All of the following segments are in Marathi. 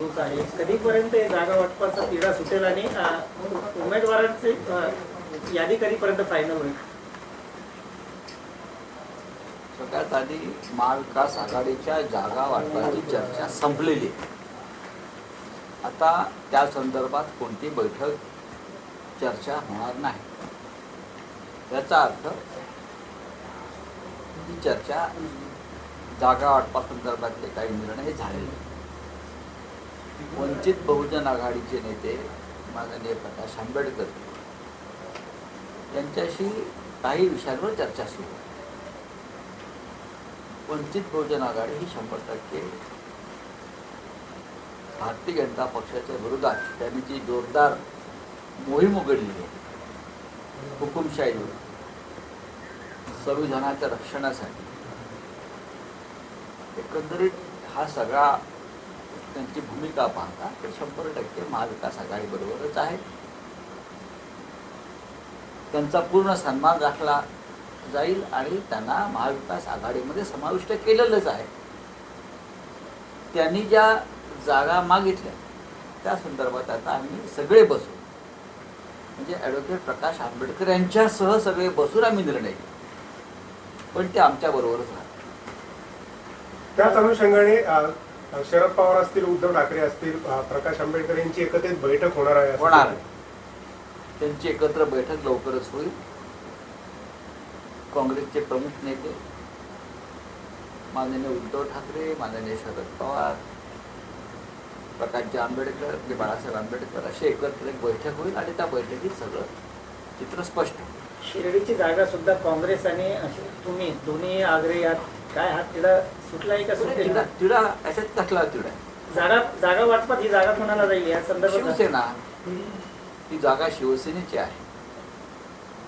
कधीपर्यंत जागा वाटपाचा तिढा सुटेल आणि उमेदवारांची यादी कधीपर्यंत फायनल होईल? सगळ्यात आधी महाविकास आघाडीच्या जागा वाटपाची चर्चा संपलेली. आता त्या संदर्भात कोणती बैठक चर्चा होणार नाही. याचा अर्थ ही चर्चा जागा वाटपासंदर्भातले काही निर्णय झालेले. आहेत. वंचित बहुजन आघाडीचे नेते माननीय प्रकाश आंबेडकर यांच्याशी काही विषयांवर चर्चा सुरू वंचित बहुजन आघाडी ही शंभर टक्के भारतीय जनता पक्षाच्या विरोधात त्यांनी जी जोरदार मोहीम उघडली आहे हुकुमशाहीवर संविधानाच्या रक्षणासाठी एकंदरीत हा सगळा त्यांची भूमिका पाहता ते शंभर टक्के महाविकास आघाडीबरोबरच आहे. त्यांचा पूर्ण सन्मान राखला जाईल आणि त्यांना महाविकास आघाडीमध्ये समाविष्ट केलेलंच आहे. त्यांनी ज्या जागा मागितल्या त्या संदर्भात आता आम्ही सगळे बसू. म्हणजे ॲडव्होकेट प्रकाश आंबेडकर यांच्यासह सगळे बसून आम्ही निर्णय घेऊ. पण ते आमच्याबरोबरच राहतात त्याच अनुषंगाने शरद पवार असतील उद्धव ठाकरे असतील प्रकाश आंबेडकर यांची एकत्रित बैठक होणार आहे होणार. त्यांची एकत्र बैठक लवकरच होईल काँग्रेसचे प्रमुख नेते माननीय उद्धव ठाकरे माननीय शरद पवार प्रकाशजी आंबेडकर बाळासाहेब आंबेडकर अशी एकत्र एक बैठक होईल आणि त्या बैठकीत सगळं चित्र स्पष्ट शिर्डीची जागा सुद्धा काँग्रेस आणि तुम्ही दोन्ही आग्रे यात काय हा तिढा सुटलाय का सुटेल तिडा याच्यात कसला तिडा. जागा जागा वाटपात ही जागा कोणाला जाईल या संदर्भात? शिवसेना. ही जागा शिवसेनेची आहे.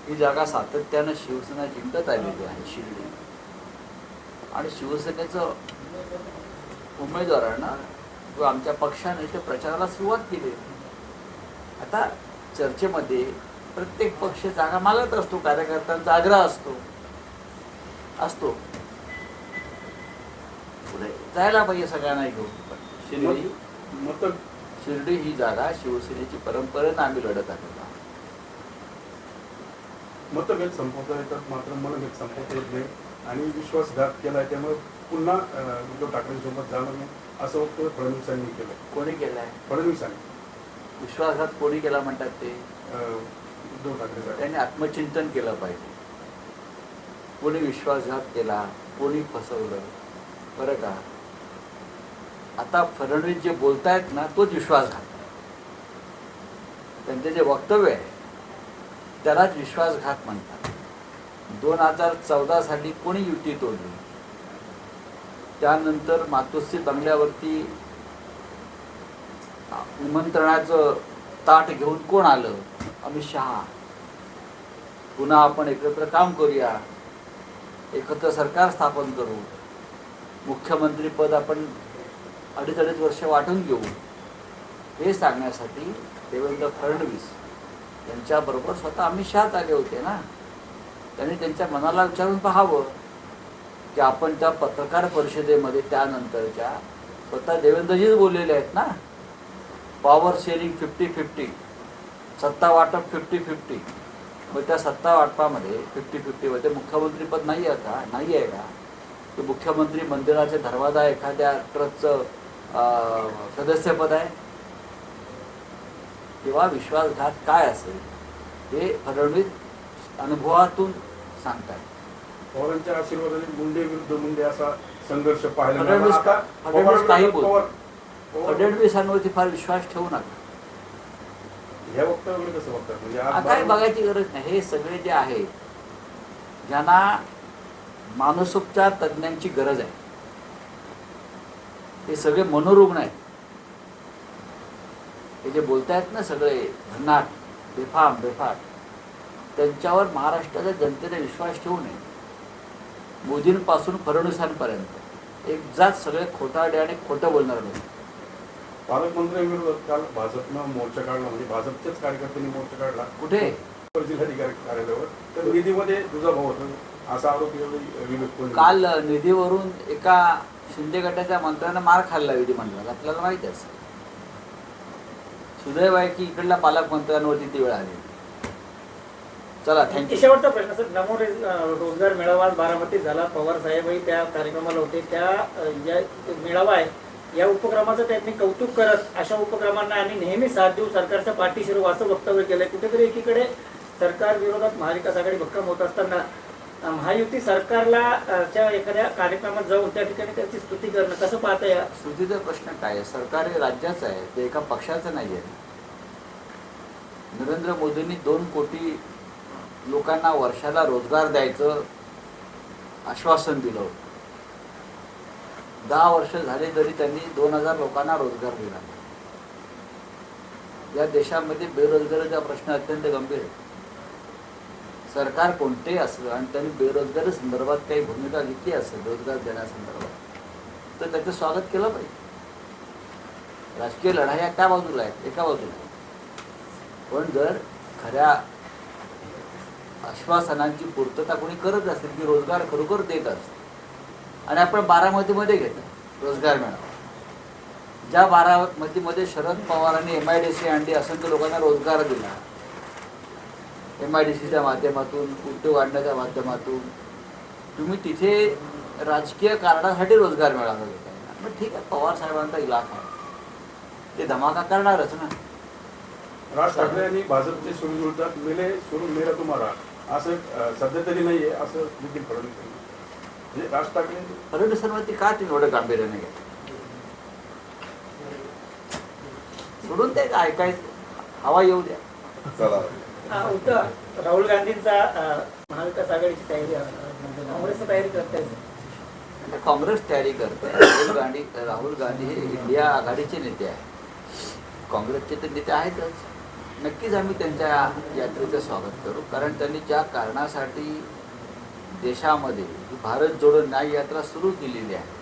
ही जागा सातत्यानं शिवसेना जिंकत आलेली आहे शिर्डी. आणि शिवसेनेचं उमेदवारांना किंवा आमच्या पक्षाने ते प्रचाराला सुरुवात केली. आता चर्चेमध्ये प्रत्येक पक्ष जागा मागत असतो कार्यकर्त्यांचा आग्रह असतो. असतो. पुढे जायला पाहिजे सगळ्यांना घेऊन शिर्डी? मत शिर्डी ही जागा शिवसेनेची परंपरेनं आम्ही लढत आहोत. मतभेद संपवता येतात मात्र मनभेद संपवता येत नाही. आणि विश्वासघात केलाय त्यामुळे पुन्हा उद्धव ठाकरेंसोबत जाणं नाही. असं वक्तव्य फडणवीसांनी केलं कोणी केलाय? फडणवीसांनी. विश्वासघात कोणी केला म्हणतात ते? उद्धव ठाकरे त्यांनी आत्मचिंतन केलं पाहिजे. कोणी विश्वासघात केला कोणी फसवलं बरं का? आता फडणवीस जे बोलतायत ना तोच विश्वासघात. त्यांचे जे वक्तव्य आहे त्यालाच विश्वासघात म्हणतात. दोन हजार चौदा साली कोणी युती तोडली? त्यानंतर मातोश्री बंगल्यावरती निमंत्रणाचं ताट घेऊन कोण आलं? अमित शहा. पुन्हा आपण एकत्र काम करूया. एकत्र सरकार स्थापन करू. मुख्यमंत्री पद आपण अडीच अडीच वर्ष वाटून घेऊ. हे सांगण्यासाठी देवेंद्र फडणवीस यांच्याबरोबर स्वतः अमित शहाच आले होते ना? त्यांनी त्यांच्या मनाला विचारून पाहावं की आपण त्या पत्रकार परिषदेमध्ये त्यानंतरच्या स्वतः देवेंद्रजीच बोललेले आहेत ना? पॉवर शेअरिंग फिफ्टी फिफ्टी सत्ता वाटप फिफ्टी फिफ्टी मग त्या सत्ता वाटपामध्ये फिफ्टी फिफ्टीमध्ये मुख्यमंत्रीपद नाही आहे का? नाही आहे का? की मुख्यमंत्री मंदिराचे धर्मादाय एखाद्या ट्रस्टचं सदस्यपद आहे? किंवा विश्वासघात काय असेल? हे फडणवीस अनुभवातून सांगतात पवारांच्या आशीर्वादाने मुंडे विरुद्ध मुंडे असा संघर्ष पाहायला फडणवीस काही. पवार- फडणवीसांवरती फार विश्वास ठेवू नका. वक्तव्याकडे कसं बघतात? म्हणजे काय बारा- बघायची गरज नाही. हे सगळे जे आहेत ज्यांना मानसोपचार तज्ज्ञांची गरज आहे ते सगळे मनोरुग्ण आहेत. हे जे बोलतायत ना सगळे भन्नाट बेफाम बेफाट त्यांच्यावर महाराष्ट्राच्या जनतेने विश्वास ठेवू नये. मोदींपासून फडणवीसांपर्यंत. एक जात सगळे खोटारडे आणि खोटं बोलणार नाही पालकमंत्र्यांविरोधात काल भाजपनं मोर्चा काढला म्हणजे भाजपच्याच कार्यकर्त्यांनी मोर्चा काढला. कुठे? जिल्हाधिकारी कार्यालयावर. तर निधीमध्ये तुझा भाऊ होता. असा आरोप यावेळी काल निधीवरून एका शिंदे गटाच्या मंत्र्यानं मार खाल्ला विधिमंडळात. आपल्याला माहिती असेल सुदैव आहे की इकडल्या पालकमंत्र्यांवरती ती वेळ आली. चला थँक्यू शेवटचा प्रश्न सर नमो रोजगार मेळावा बारामतीत झाला. पवार साहेबही त्या कार्यक्रमाला होते. त्या मेळावा आहे. या उपक्रमाचं त्यांनी कौतुक करत अशा उपक्रमांना आम्ही नेहमी साथ देऊ सरकारच्या पाठीशी असं वक्तव्य केलंय. कुठेतरी एकीकडे सरकार विरोधात महाविकास आघाडी भक्कम होत असताना महायुती सरकारला च्या एखाद्या कार्यक्रमात जाऊन त्या ठिकाणी त्याची स्तुती करणं कसं पाहता या स्तुतीचा प्रश्न काय आहे? सरकार हे राज्याचं आहे ते एका पक्षाचं नाही आहे. नरेंद्र मोदींनी दोन कोटी लोकांना वर्षाला रोजगार द्यायचं आश्वासन दिलं होतं. दहा वर्ष झाले तरी त्यांनी दोन हजार लोकांना रोजगार दिला. या देशामध्ये बेरोजगारीचा प्रश्न अत्यंत गंभीर आहे सरकार कोणतेही असलं आणि त्यांनी बेरोजगारी संदर्भात काही भूमिका घेतली असेल रोजगार देण्यासंदर्भात तर त्याचं स्वागत केलं पाहिजे. राजकीय लढाया त्या बाजूला आहेत एका बाजूला पण जर खऱ्या आश्वासनांची पूर्तता कोणी करत असेल की रोजगार खरोखर देत असते आणि आपण बारामतीमध्ये घेतो. रोजगार मेळावा. ज्या बारामतीमध्ये शरद पवारांनी एम आय डी सी आणली असंख्य लोकांना रोजगार दिला. एम आय डी सीच्या माध्यमातून उद्योग आणण्याच्या माध्यमातून. तुम्ही तिथे राजकीय कारणासाठी रोजगार मिळाला घेताय. मग ठीक आहे पवार साहेबांचा इलाका आहे. ते धमाका करणारच ना. राज ठाकरे यांनी भाजपचे सुरू विरोधात मेले सोडून मेला तुम्हाला असं सध्या तरी नाहीये असं नितीन फडणवीस राज ठाकरे फडणवीसांवरती का तुम्ही एवढं गांभीर्याने घेता सोडून ते ऐकायचं हवा येऊ द्या चला हा, राहुल गांधींचा अं, महाविकास आघाडीची तयारी काँग्रेसची तयारी करताय काँग्रेस तयारी करते राहुल गांधी राहुल गांधी हे इंडिया आघाडीचे नेते आहेत काँग्रेसचे तर नेते आहेतच नक्कीच आम्ही त्यांच्या यात्रेचं स्वागत करू कारण त्यांनी ज्या कारणासाठी देशामध्ये ही भारत जोडो न्याय यात्रा सुरू केलेली आहे.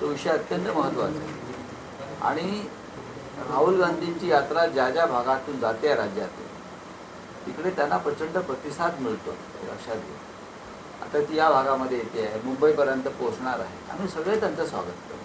तो विषय अत्यंत महत्त्वाचा आहे. आणि राहुल गांधींची यात्रा ज्या ज्या भागातून जाते राज्यातून तिकडे त्यांना प्रचंड प्रतिसाद मिळतो लक्षात घेऊन आता ती या भागामध्ये येते आहे मुंबईपर्यंत पोहोचणार आहे. आम्ही सगळे त्यांचं स्वागत करू